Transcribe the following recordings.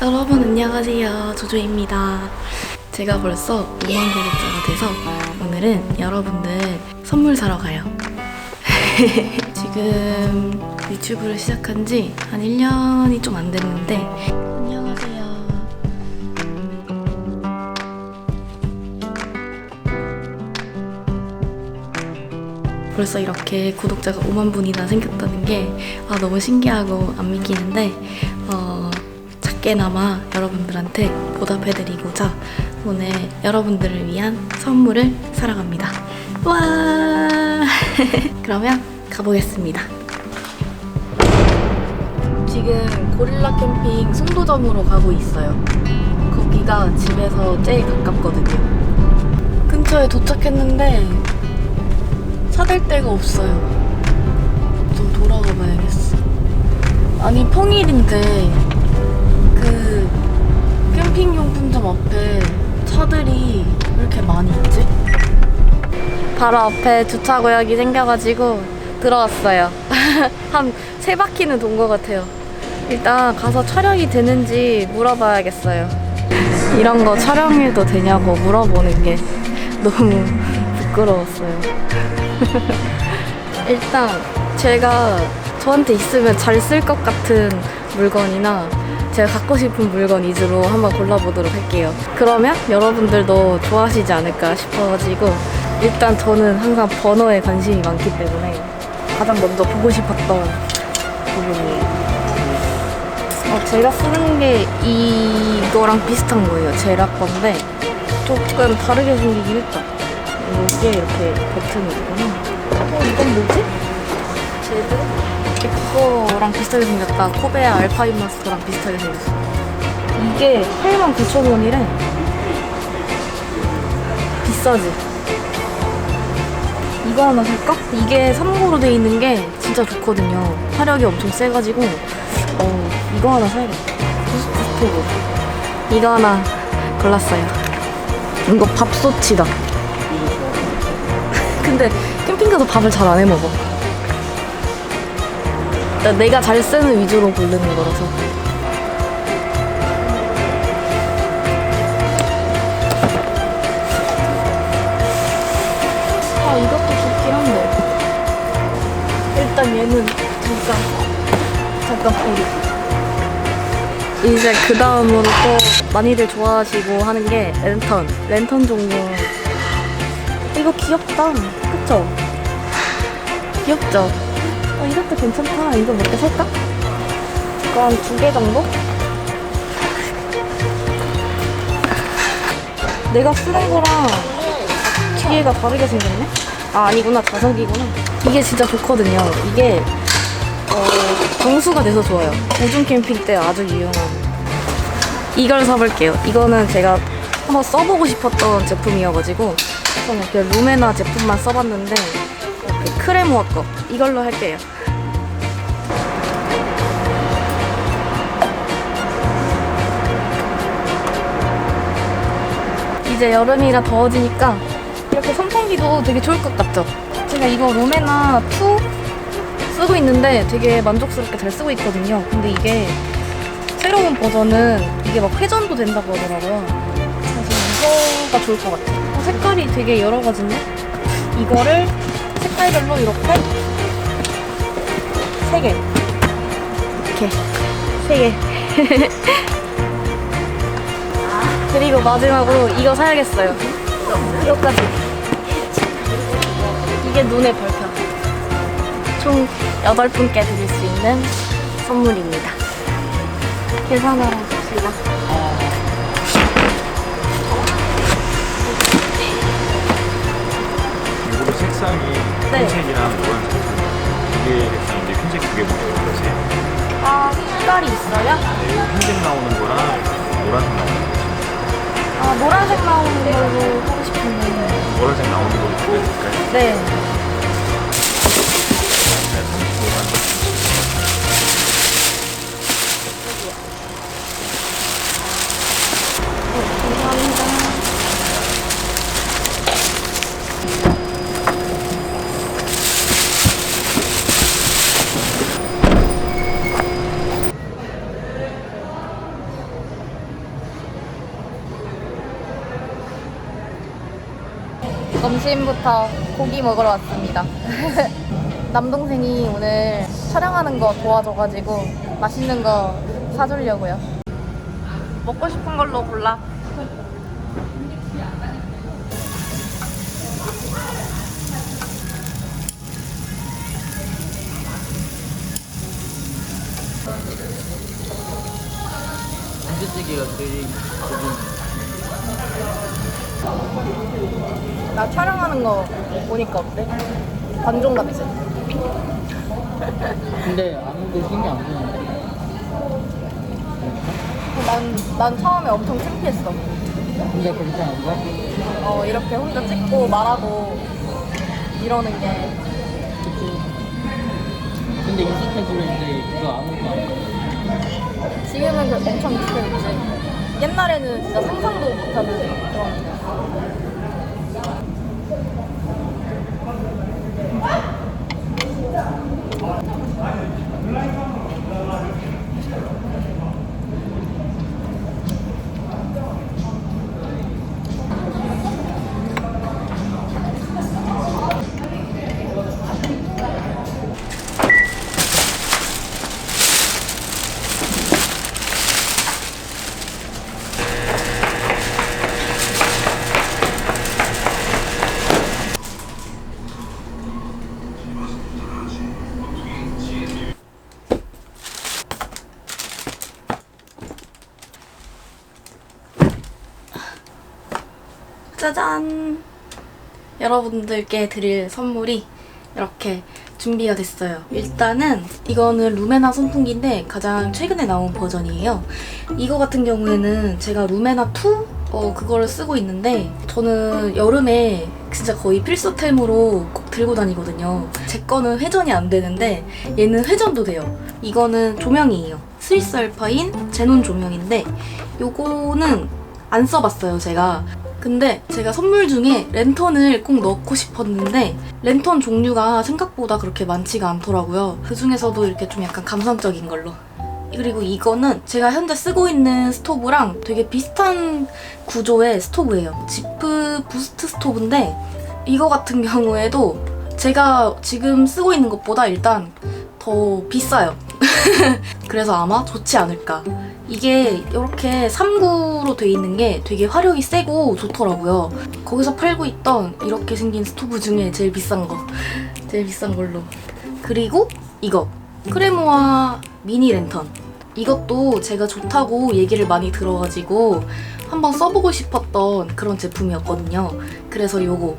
여러분 안녕하세요. 조조입니다. 제가 벌써 5만 구독자가 돼서 오늘은 여러분들 선물 사러 가요. 지금 유튜브를 시작한 지 한 1년이 좀 안 됐는데 안녕하세요. 벌써 이렇게 구독자가 5만 분이나 생겼다는 게 아, 너무 신기하고 안 믿기는데 어, 작게나마 여러분들한테 보답해드리고자 오늘 여러분들을 위한 선물을 사러 갑니다. 와! 그러면 가보겠습니다. 지금 고릴라 캠핑 송도점으로 가고 있어요. 거기가 집에서 제일 가깝거든요. 근처에 도착했는데 사댈 데가 없어요. 좀 돌아가 봐야겠어. 아니 평일인데 그 캠핑용품점 앞에 차들이 왜 이렇게 많이 있지? 바로 앞에 주차 구역이 생겨가지고 들어왔어요. 한 세 바퀴는 돈 것 같아요. 일단 가서 촬영이 되는지 물어봐야겠어요. 이런 거 촬영해도 되냐고 물어보는 게 너무 부끄러웠어요. 일단 제가 저한테 있으면 잘 쓸 것 같은 물건이나 제가 갖고 싶은 물건 위주로 한번 골라보도록 할게요. 그러면 여러분들도 좋아하시지 않을까 싶어가지고 일단 저는 항상 번호에 관심이 많기 때문에 가장 먼저 보고 싶었던 부분이에요. 어, 제가 쓰는 게 이거랑 비슷한 거예요. 제락 건데 조금 다르게 생기긴 했다. 이게 이렇게 버튼이 있구나. 어, 이건 뭐지? 제드? 그거랑 비슷하게 생겼다. 코베아 알파인 마스터랑 비슷하게 생겼어. 이게 89,000원이래. 비싸지? 이거 하나 살까? 이게 3구로 돼 있는 게 진짜 좋거든요. 화력이 엄청 세가지고, 어, 이거 하나 사야겠다. 부스트. 이거 하나 골랐어요. 이거 밥솥이다. 근데 캠핑 가서 밥을 잘 안 해 먹어. 내가 잘 쓰는 위주로 고르는 거라서. 아 이것도 좋긴 한데. 일단 얘는 잠깐 잠깐 버리고. 이제 그 다음으로 또 많이들 좋아하시고 하는 게 랜턴. 랜턴 종류 이거 귀엽다. 그쵸? 귀엽죠? 어, 이것도 괜찮다. 이거 몇 개 살까? 이거 한 두 개 정도? 내가 쓰는 거랑 뒤에가 다르게 생겼네? 아, 아니구나. 자석이구나. 이게 진짜 좋거든요. 이게, 어, 정수가 돼서 좋아요. 우중 캠핑 때 아주 유용한. 이걸 사볼게요. 이거는 제가 한번 써보고 싶었던 제품이어가지고 저는 이렇게 루메나 제품만 써봤는데 이렇게 크레모 아 거 이걸로 할게요. 이제 여름이라 더워지니까 이렇게 선풍기도 되게 좋을 것 같죠? 제가 이거 루메나 2 쓰고 있는데 되게 만족스럽게 잘 쓰고 있거든요. 근데 이게 새로운 버전은 이게 막 회전도 된다고 하더라고요. 그래서 이거가 좋을 것 같아요. 어, 색깔이 되게 여러 가지네. 이거를 색깔별로 이렇게 세 개. 이렇게 세 개. 그리고 마지막으로 이거 사야겠어요. 이거까지. 이게 눈의 별표. 총 8분께 드릴 수 있는 선물입니다. 계산하러 갑시다. 색상이 네. 흰색이랑 노란색 두개 색상인데 흰색 두개 보는 거세요? 아, 색깔이 있어요? 네, 흰색 나오는 거랑 노란색 나오는 거 아, 노란색 나오는 걸로 하고 싶은데. 노란색 나오는 걸로 두개 드릴까요? 네. 네, 점심부터 고기 먹으러 왔습니다. 남동생이 오늘 촬영하는 거 도와줘가지고 맛있는 거 사주려고요. 먹고 싶은 걸로 골라. 된장찌개가 제일 나 촬영하는 거 보니까 어때? 관종 같지? 근데 아무도 신경 안 쓰는데 난, 난 처음에 엄청 창피했어. 근데 괜찮은데? 어, 이렇게 혼자 찍고 말하고 이러는 게. 그치 근데 익숙해지는데 그거 아무것도 안 해. 지금은 그 엄청 익숙해졌지. 옛날에는 진짜 상상도 못하는 그런. 짜잔! 여러분들께 드릴 선물이 이렇게 준비가 됐어요. 일단은 이거는 루메나 선풍기인데 가장 최근에 나온 버전이에요. 이거 같은 경우에는 제가 루메나 2 어, 그거를 쓰고 있는데 저는 여름에 진짜 거의 필수템으로 꼭 들고 다니거든요. 제 거는 회전이 안 되는데 얘는 회전도 돼요. 이거는 조명이에요. 스위스 알파인 제논 조명인데 요거는 안 써봤어요, 제가. 근데 제가 선물 중에 랜턴을 꼭 넣고 싶었는데 랜턴 종류가 생각보다 그렇게 많지가 않더라고요. 그 중에서도 이렇게 좀 약간 감성적인 걸로. 그리고 이거는 제가 현재 쓰고 있는 스토브랑 되게 비슷한 구조의 스토브예요. 지프 부스트 스토브인데 이거 같은 경우에도 제가 지금 쓰고 있는 것보다 일단 더 비싸요. 그래서 아마 좋지 않을까. 이게 이렇게 3구로 돼 있는 게 되게 화력이 세고 좋더라고요. 거기서 팔고 있던 이렇게 생긴 스토브 중에 제일 비싼 거. 제일 비싼 걸로. 그리고 이거. 크레모아 미니 랜턴. 이것도 제가 좋다고 얘기를 많이 들어가지고 한번 써보고 싶었던 그런 제품이었거든요. 그래서 요거.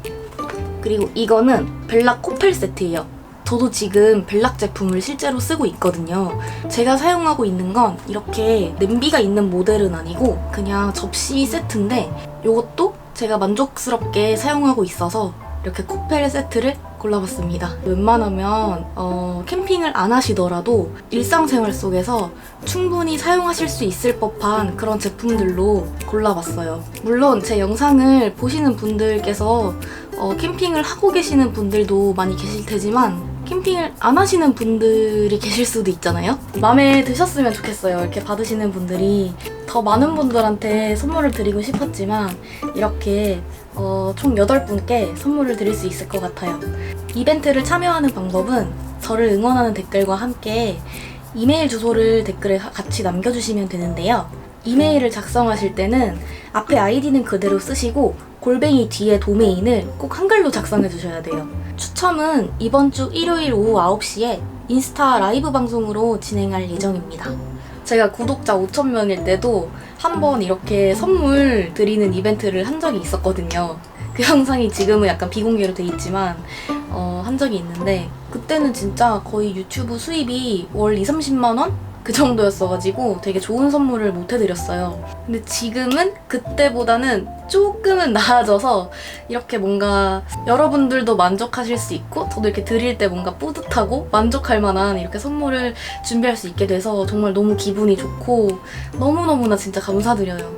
그리고 이거는 벨라 코펠 세트예요. 저도 지금 벨락 제품을 실제로 쓰고 있거든요. 제가 사용하고 있는 건 이렇게 냄비가 있는 모델은 아니고 그냥 접시 세트인데 이것도 제가 만족스럽게 사용하고 있어서 이렇게 코펠 세트를 골라봤습니다. 웬만하면 어, 캠핑을 안 하시더라도 일상생활 속에서 충분히 사용하실 수 있을 법한 그런 제품들로 골라봤어요. 물론 제 영상을 보시는 분들께서 어, 캠핑을 하고 계시는 분들도 많이 계실 테지만 캠핑을 안 하시는 분들이 계실 수도 있잖아요. 마음에 드셨으면 좋겠어요. 이렇게 받으시는 분들이 더 많은 분들한테 선물을 드리고 싶었지만 이렇게 어, 총 8분께 선물을 드릴 수 있을 것 같아요. 이벤트를 참여하는 방법은 저를 응원하는 댓글과 함께 이메일 주소를 댓글에 가- 같이 남겨주시면 되는데요. 이메일을 작성하실 때는 앞에 아이디는 그대로 쓰시고 골뱅이 뒤에 도메인을 꼭 한글로 작성해 주셔야 돼요. 추첨은 이번 주 일요일 오후 9시에 인스타 라이브 방송으로 진행할 예정입니다. 제가 구독자 5,000명일 때도 한 번 이렇게 선물 드리는 이벤트를 한 적이 있었거든요. 그 영상이 지금은 약간 비공개로 돼 있지만 어, 한 적이 있는데 그때는 진짜 거의 유튜브 수입이 월 2, 30만 원? 그 정도였어가지고 되게 좋은 선물을 못 해드렸어요. 근데 지금은 그때보다는 조금은 나아져서 이렇게 뭔가 여러분들도 만족하실 수 있고 저도 이렇게 드릴 때 뭔가 뿌듯하고 만족할 만한 이렇게 선물을 준비할 수 있게 돼서 정말 너무 기분이 좋고 너무너무나 진짜 감사드려요.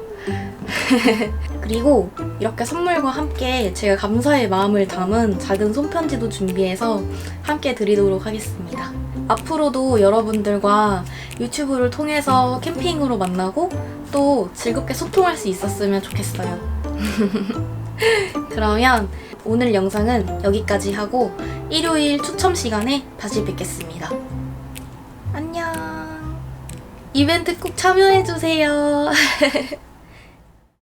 그리고 이렇게 선물과 함께 제가 감사의 마음을 담은 작은 손편지도 준비해서 함께 드리도록 하겠습니다. 앞으로도 여러분들과 유튜브를 통해서 캠핑으로 만나고 또 즐겁게 소통할 수 있었으면 좋겠어요. 그러면 오늘 영상은 여기까지 하고 일요일 추첨 시간에 다시 뵙겠습니다. 안녕! 이벤트 꼭 참여해주세요.